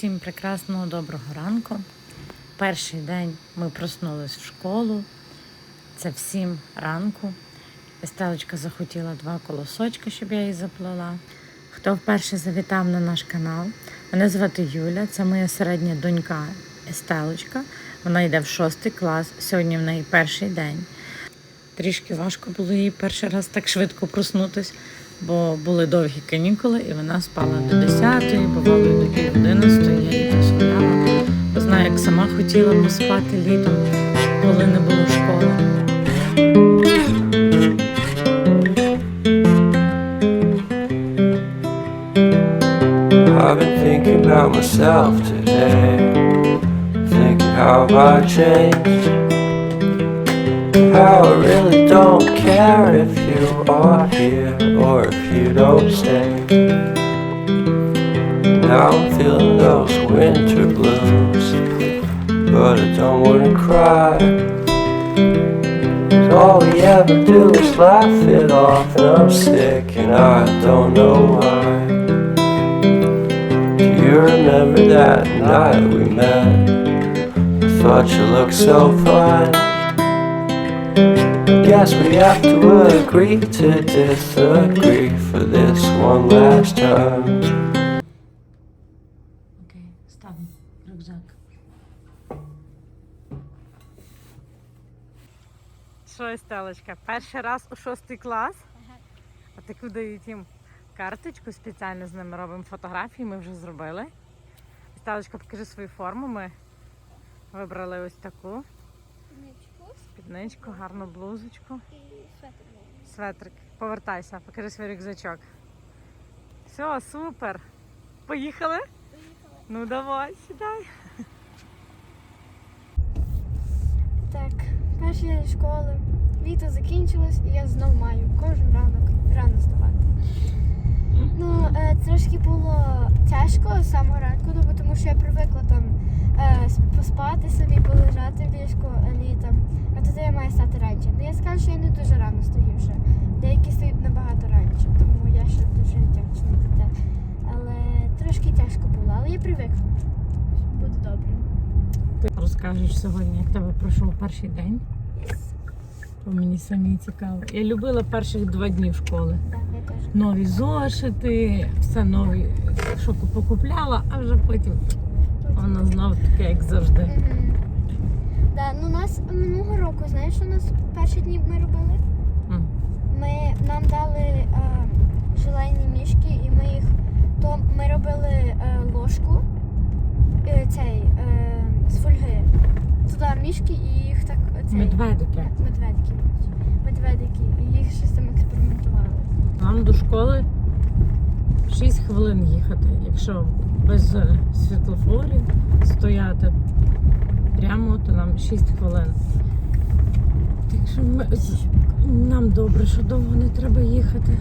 Всім прекрасного доброго ранку. Перший день ми проснулись в школу. Це в сім ранку. Естелочка захотіла два колосочка, щоб я її заплела. Хто вперше завітав на наш канал, мене звати Юля, це моя середня донька Естелочка. Вона йде в шостий клас. Сьогодні в неї перший день. Трішки важко було їй перший раз так швидко проснутись, бо були довгі канікули, і вона спала до 10-ї, бувало до пів 11 знаю, як сама хотіла поспати літом, коли не було школи. I've been thinking about myself today. Thinking how have I changed? How I really don't care if you are here or if you don't stay. Now I'm feeling those winter blues, but I don't wanna cry. Cause all we ever do is laugh it off, and I'm sick, and I don't know why. Do you remember that night we met? I thought you looked so fine. Guess we have to agree to disagree for this one last time. Okay, stop. Rücksack. Що, Естелочка, перший раз у шостий клас? А так видають їм карточку спеціально з ними робимо фотографії, ми вже зробили. Естелочка, покажи свою форму. Ми вибрали ось таку Ничку спідничку, гарну блузочку. і светр. Светрик, повертайся, покажи свій рюкзачок. Все, супер. Поїхали? Ну давай, сідай. Так, день школи. Літо закінчилось і я знов маю кожен ранок рано вставати. Ну, е, трошки було тяжко з самого ранку, ну, тому що я привикла там е, поспати собі, полежати в ліжку е, літом. А туди я маю стати раніше. Ну я скажу, що я не дуже рано стою вже. Деякі стають набагато раніше, тому я ще дуже вдячна за те. Але трошки тяжко було, але я привикла. Буде добре. Ти розкажеш сьогодні, як тебе пройшов перший день. Бо мені самі цікаво. Я любила перших два дні школи. Нові зошити, все нові, що покупляла, а вже потім воно знов таке, як завжди. Да, ну нас минулого року, знаєш, що у нас перші дні ми робили? Ми нам дали е, желейні мішки, і ми їх то ми робили е, ложку е, цей з фольги. Туди мішки і їх так цей, Медведики. медведики. Медведики. І їх щось там експериментували. Нам до школи 6 хвилин їхати, якщо без е, світлофорів стояти прямо, то нам 6 хвилин. Так що ми, нам добре, що довго не треба їхати.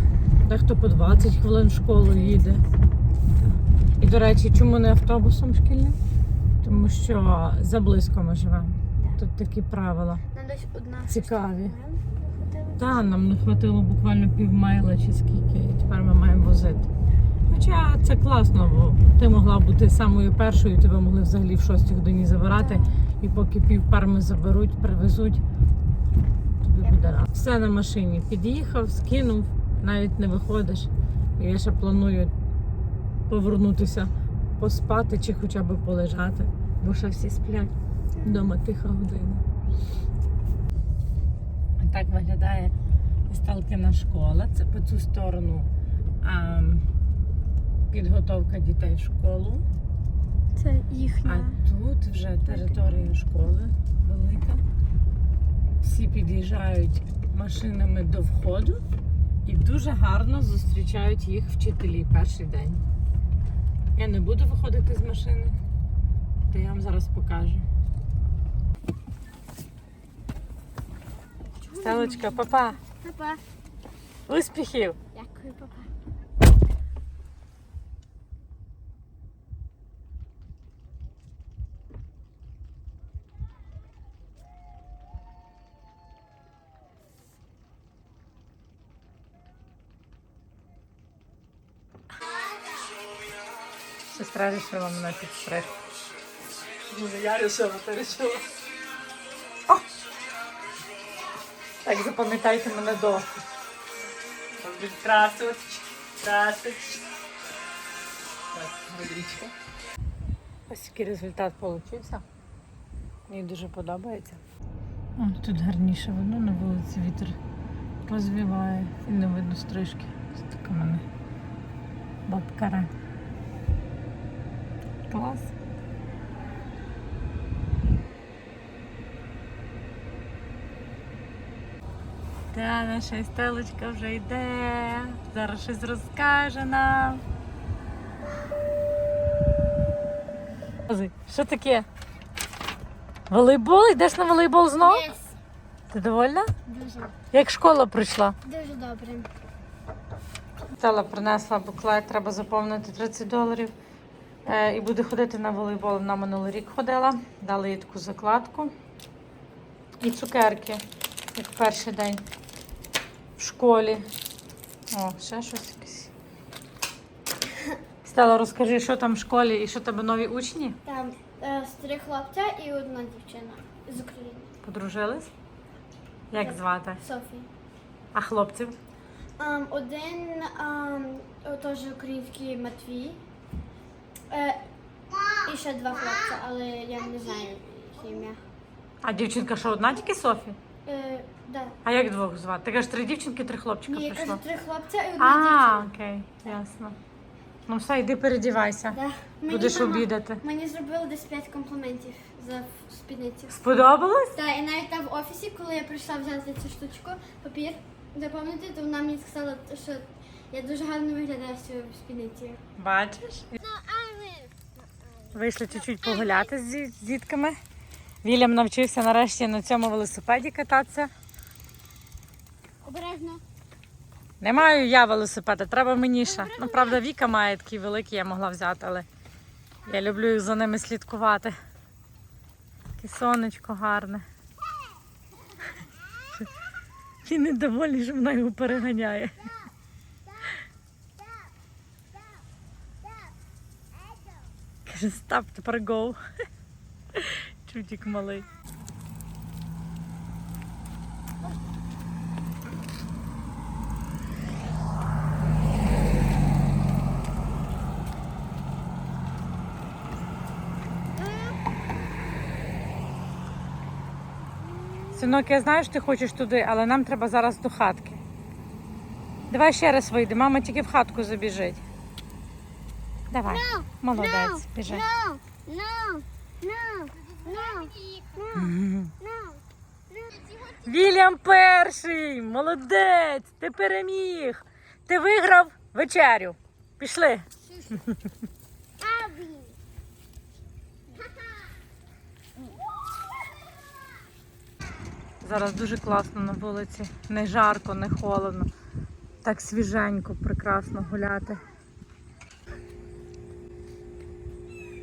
Дехто по 20 хвилин в школу їде. І, до речі, чому не автобусом шкільним? Тому що заблизько ми живемо. Тут такі правила. Нам десь одна Цікаві. Та нам не хватило буквально півмайла чи скільки, і тепер ми маємо возити. Хоча це класно, бо ти могла бути самою першою, тебе могли взагалі в шостій годині забирати, і поки пів парми заберуть, привезуть, тобі буде рад. Все на машині. Під'їхав, скинув, навіть не виходиш. І я ще планую повернутися, поспати чи хоча б полежати, бо ще всі сплять. Дома тиха година. Так виглядає Сталкина школа. Це по цю сторону а, підготовка дітей в школу. Це їхня. А тут вже територія школи велика. Всі під'їжджають машинами до входу і дуже гарно зустрічають їх вчителі перший день. Я не буду виходити з машини, то я вам зараз покажу. Сталочка, папа, Папа. успіхів! Дякую, папа. Сестра рішила мене підстригти. Ні, я рішила, ти рішила. Так запам'ятайте мене довго. Так, водичка. Ось який результат получився. Мені дуже подобається. О, тут гарніше видно на вулиці вітер розвіває і не видно стрижки. Ось така мене бабкара. Клас. Та наша стелочка вже йде. Зараз щось розкаже нам. Що таке? Волейбол? Йдеш на волейбол знов? Yes. Ти довольна? Дуже, Як школа прийшла? дуже добре. Стела принесла буклет, треба заповнити 30 доларів. Е, і буде ходити на волейбол. Вона минулий рік ходила, дали їй таку закладку. І цукерки, як перший день в школі. О, ще щось якесь. Стела, розкажи, що там в школі і що тебе нові учні? Там е, три хлопця і одна дівчина з України. Подружились? Як звати? Софі. А хлопців? Ем, один ем, о, теж український Матвій. Е, і ще два хлопця, але я не знаю їх ім'я. А дівчинка що одна тільки Софі? Е, да. А як двох звати? Ти кажеш, три дівчинки, три хлопчика Ні, я прийшло. кажу три хлопця і одна А, дівчина. окей, ясно. Ну все, йди передівайся. Да. Мені Будеш мама- обідати. Мені зробили десь 5 компліментів за спідницю. Сподобалось? Так, і навіть там в офісі, коли я прийшла взяти цю штучку, папір заповнити, то вона мені сказала, що я дуже гарно виглядаю в цій спідниці. Бачиш? Вийшли чуть-чуть погуляти з дітками. Вільям навчився нарешті на цьому велосипеді кататися. Обережно. Не маю я велосипеда, треба мені ще. Ну, правда, Віка має такий великий, я могла взяти, але я люблю за ними слідкувати. Таке сонечко гарне. Він недовольний, що вона його переганяє. Каже, стап, тепер гоу. Чутік малий. Синок, я знаю, що ти хочеш туди, але нам треба зараз до хатки. Давай ще раз вийди, мама тільки в хатку забіжить. Давай. Молодець, біжи. No, no, no, no, no, no. Вільям перший! Молодець! Ти переміг! Ти виграв вечерю. Пішли. Зараз дуже класно на вулиці. Не жарко, не холодно. Так свіженько, прекрасно гуляти.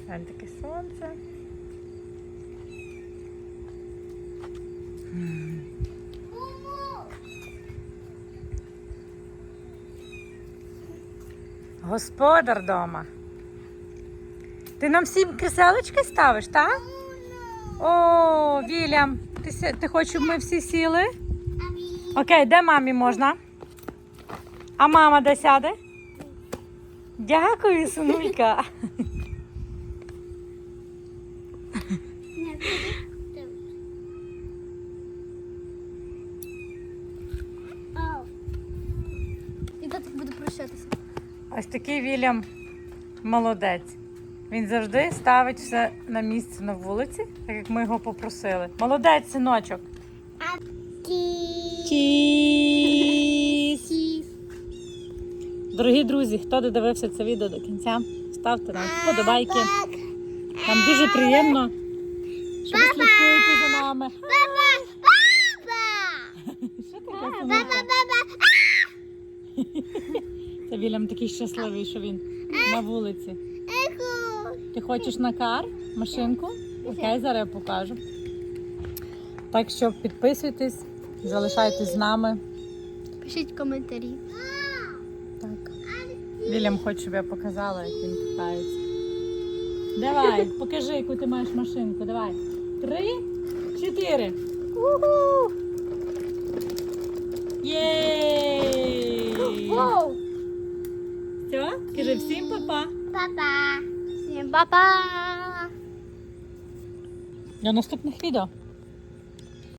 Глянь, таке сонце. Господар дома. Ти нам всім креселочки ставиш, так? О, Вільям, ти, ти хочеш, щоб ми всі сіли? Окей, де мамі можна? А мама де сяде? Дякую, синулька. І так буду прощатися. Ось такий Вільям молодець. Він завжди ставить все на місце на вулиці, так як ми його попросили. Молодець, синочок. Чіс. Дорогі друзі, хто додивився це відео до кінця, ставте нам вподобайки. Нам дуже приємно, що ви слідкуєте за нами. Що таке, синочок? Це Вільям такий щасливий, що він на вулиці. Ти хочеш на кар? Машинку? Окей, зараз я покажу. Так що підписуйтесь, залишайтесь з нами. Пишіть коментарі. Так. Вільям хоче, щоб я показала, як він катається. Давай, покажи, яку ти маєш машинку. Давай. Три, чотири. Єй! Воу! Все, кажи всім па-па. Па-па! Всім па-па! До наступних відео.